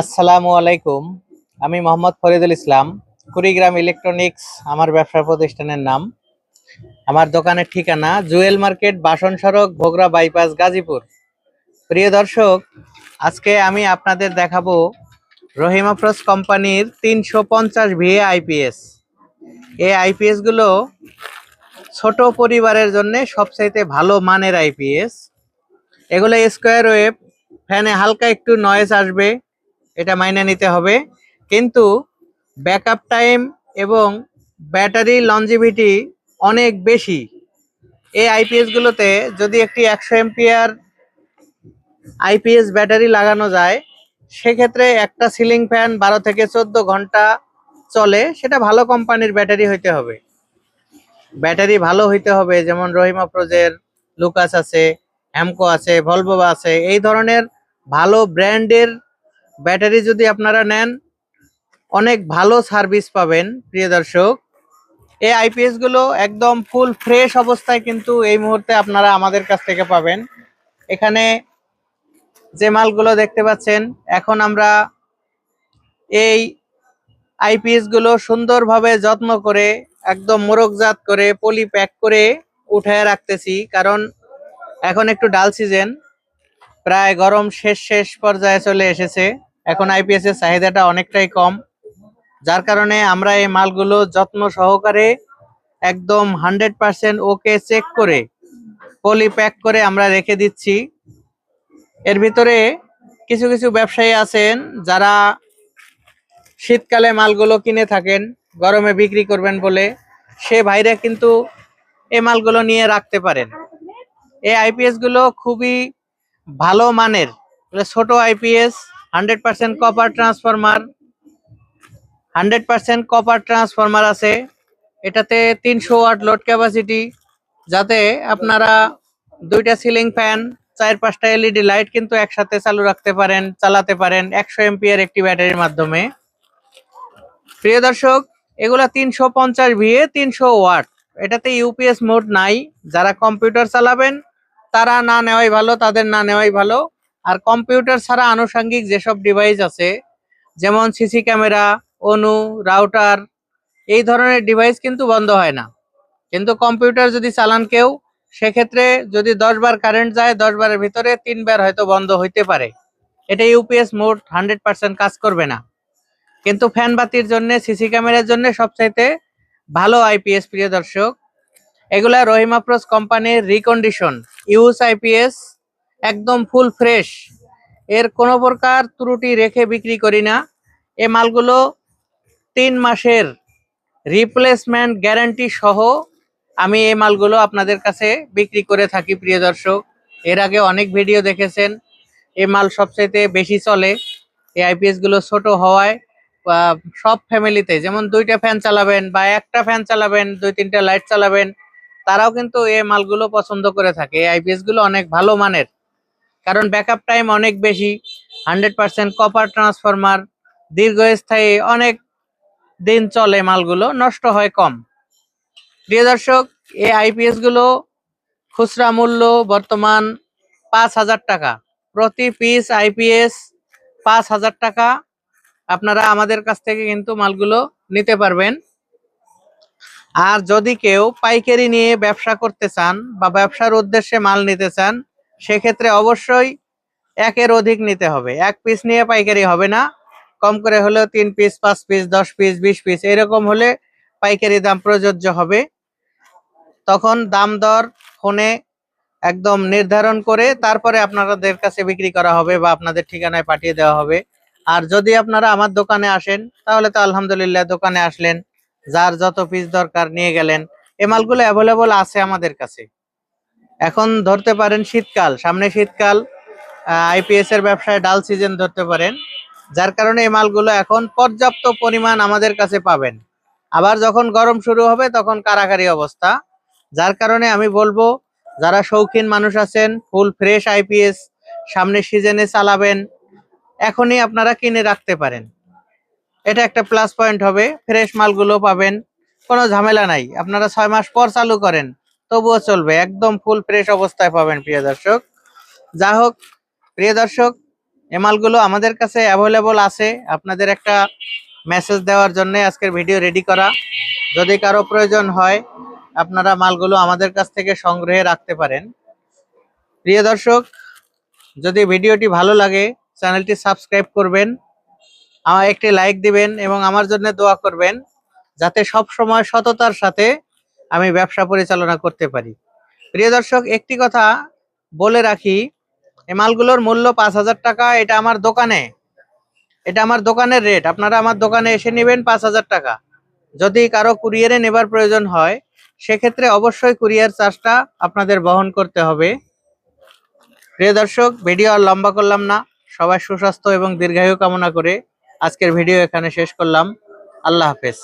আসসালামু আলাইকুম। আমি মোহাম্মদ ফরিদুল ইসলাম, কুড়িগ্রাম ইলেকট্রনিক্স, আমার ব্যবসা প্রতিষ্ঠানের নাম। আমার দোকানের ঠিকানা জুয়েল মার্কেট, বাসন সড়ক, ভোগরা বাইপাস, গাজীপুর। প্রিয় দর্শক, আজকে আমি আপনাদের দেখাবো রহিম আফরোজ কোম্পানির তিনশো পঞ্চাশ ভিএ আইপিএস। এই আইপিএসগুলো ছোট পরিবারের জন্য সবচাইতে ভালো মানের আইপিএস। এগুলো স্কোয়ার ওয়েভ, ফ্যানে হালকা একটু নয়েজ আসবে। এটা মাইনে নিতে হবে। কিন্তু ব্যাকআপ টাইম এবং ব্যাটারি লঞ্জিভিটি অনেক বেশি। এই আইপিএসগুলোতে যদি একটি একশো এমপিআর আইপিএস ব্যাটারি লাগানো যায়, সেক্ষেত্রে একটা সিলিং ফ্যান বারো থেকে চোদ্দ ঘণ্টা চলে, সেটা ভালো কোম্পানির ব্যাটারি হইতে হবে। ব্যাটারি ভালো হইতে হবে, যেমন রহিমা প্রোজের লুকাস আছে হ্যামকো আছে ভলভো আছে, এই ধরনের ভালো ব্র্যান্ডের ব্যাটারি যদি আপনারা নেন, অনেক ভালো সার্ভিস পাবেন, প্রিয় দর্শক। এই আইপিএসগুলো একদম ফুল ফ্রেশ অবস্থায় কিন্তু এই মুহূর্তে আপনারা আমাদের কাছ থেকে পাবেন। এখানে যে মালগুলো দেখতে পাচ্ছেন, এখন আমরা এই আইপিএসগুলো সুন্দরভাবে যত্ন করে, একদম মোরকজাত করে পলি প্যাক করে উঠায় রাখতেছি। কারণ এখন একটু ডাল সিজন প্রায় গরম শেষ শেষ পর্যায়ে চলে এসেছে। এখন আইপিএস এর চাহিদাটা অনেকটাই কম। যার কারণে আমরা এই মালগুলো যত্ন সহকারে একদম হান্ড্রেড পার্সেন্ট ওকে চেক করে, পলি প্যাক করে আমরা রেখে দিচ্ছি। এর ভিতরে কিছু কিছু ব্যবসায়ী আছেন যারা শীতকালে মালগুলো কিনে থাকেন, গরমে বিক্রি করবেন বলে। সে ভাইরা কিন্তু এই মালগুলো নিয়ে রাখতে পারেন। এই আইপিএসগুলো খুবই ভালো মানের ছোট IPS hundred percent copper transformer hundred percent copper transformer আছে। এটাতে তিনশো ওয়াট লোড ক্যাপাসিটি যাতে আপনারা দুইটা সিলিং ফ্যান চার পাঁচটা এলইডি লাইট কিন্তু একসাথে চালু রাখতে পারেন, চালাতে পারেন একশো এমপিয়ার একটি ব্যাটারির মাধ্যমে। প্রিয় দর্শক, এগুলা তিনশো পঞ্চাশ ভিএ তিনশো ওয়াট। এটাতে ইউপিএস মোড নাই। যারা কম্পিউটার চালাবেন, তারা না নেওয়াই ভালো, তাদের না নেওয়াই ভালো। কম্পিউটার ছাড়া আনুষঙ্গিক যেসব ডিভাইস আছে, যেমন সিসি ক্যামেরা অনু রাউটার এই ধরনের ডিভাইস কিন্তু বন্ধ হয় না। কিন্তু কম্পিউটার যদি চালান কেউ, সেক্ষেত্রে যদি দশ বার কারেন্ট যায়, দশ বারের ভিতরে তিনবার হয়তো বন্ধ হইতে পারে। এটা ইউপিএস মোট হান্ড্রেড পার্সেন্ট কাজ করবে না। কিন্তু ফ্যান বাতির জন্য সিসি ক্যামেরার জন্য সবচাইতে ভালো আইপিএস প্রিয় দর্শক, এগুলা রহিম আফরোজ কোম্পানির রিকন্ডিশন ইউস আইপিএস একদম ফুল ফ্রেশ। এর কোনো প্রকার ত্রুটি রেখে বিক্রি করি না। এ মালগুলো তিন মাসের রিপ্লেসমেন্ট গ্যারান্টি সহ আমি এই মালগুলো আপনাদের কাছে বিক্রি করে থাকি, প্রিয় দর্শক। এর আগে অনেক ভিডিও দেখেছেন। এ মাল সবচাইতে বেশি চলে। এই আইপিএসগুলো ছোট হওয়ায় সব ফ্যামিলিতে যেমন দুইটা ফ্যান চালাবেন বা একটা ফ্যান চালাবেন, দুই তিনটা লাইট চালাবেন, তারাও কিন্তু এই মালগুলো পছন্দ করে থাকে। এই আইপিএসগুলো অনেক ভালো মানের। কারণ ব্যাকআপ টাইম অনেক বেশি হান্ড্রেড পার্সেন্ট কপার ট্রান্সফরমার দীর্ঘস্থায়ী অনেক দিন চলে মালগুলো, নষ্ট হয় কম। প্রিয় দর্শক, এই আইপিএসগুলো খুচরা মূল্য বর্তমান পাঁচ হাজার টাকা। প্রতি পিস আইপিএস পাঁচ হাজার টাকা। আপনারা আমাদের কাছ থেকে কিন্তু মালগুলো নিতে পারবেন। আর যদি কেউ পাইকারি নিয়ে ব্যবসা করতে চান বা ব্যবসার উদ্দেশ্যে মাল নিতে চান সেক্ষেত্রে অবশ্যই একের অধিক নিতে হবে। এক পিস নিয়ে পাইকারি হবে না। কম করে হলেও তিন পিস পাঁচ পিস দশ পিস বিশ পিস এরকম হলে পাইকারি দাম প্রযোজ্য হবে। তখন দাম দর ফোনে একদম নির্ধারণ করে তারপরে আপনাদের কাছে বিক্রি করা হবে বা আপনাদের ঠিকানায় পাঠিয়ে দেওয়া হবে। আর যদি আপনারা আমার দোকানে আসেন, তাহলে তো আলহামদুলিল্লাহ দোকানে আসলেন, যার যত পিস দরকার নিয়ে গেলেন। এ মালগুলো অ্যাভেলেবল আছে আমাদের কাছে। এখন ধরতে পারেন শীতকাল। সামনে শীতকাল আইপিএস এর ব্যবসায় ডাল সিজন ধরতে পারেন। যার কারণে এই মালগুলো এখন পর্যাপ্ত পরিমাণ আমাদের কাছে পাবেন। আবার যখন গরম শুরু হবে তখন কারাকারি অবস্থা। যার কারণে আমি বলব, যারা শৌখিন মানুষ আছেন, ফুল ফ্রেশ আইপিএস সামনের সিজনে চালাবেন, এখনই আপনারা কিনে রাখতে পারেন। এটা একটা প্লাস পয়েন্ট হবে। ফ্রেশ মালগুলো পাবেন, কোনো ঝামেলা নাই। আপনারা ছয় মাস পর চালু করেন। তবুও চলবে, একদম ফুল ফ্রেশ অবস্থায় পাবেন প্রিয় দর্শক। যা হোক, প্রিয় দর্শক, এ মালগুলো আমাদের কাছে অ্যাভেলেবল আছে। আপনাদের একটা মেসেজ দেওয়ার জন্য আজকের ভিডিও রেডি করা। যদি কারও প্রয়োজন হয়, আপনারা মালগুলো আমাদের কাছ থেকে সংগ্রহে রাখতে পারেন। প্রিয় দর্শক, যদি ভিডিওটি ভালো লাগে, চ্যানেলটি সাবস্ক্রাইব করবেন আমার একটি লাইক দিবেন এবং আমার জন্য দোয়া করবেন, যাতে সব সময় সততার সাথে আমি ব্যবসা পরিচালনা করতে পারি। প্রিয় দর্শক, একটি কথা বলে রাখি, এই মালগুলোর মূল্য পাঁচ হাজার টাকা, এটা আমার দোকানে। এটা আমার দোকানের রেট আপনারা আমার দোকানে এসে নেবেন পাঁচ হাজার টাকা। যদি কারও কুরিয়ারে নেবার প্রয়োজন হয়, সেক্ষেত্রে অবশ্যই কুরিয়ার চার্জটা আপনাদের বহন করতে হবে। প্রিয় দর্শক, ভিডিও আর লম্বা করলাম না। সবাই সুস্বাস্থ্য এবং দীর্ঘায়ু কামনা করে আজকের ভিডিও এখানে শেষ করলাম। আল্লাহ হাফেজ।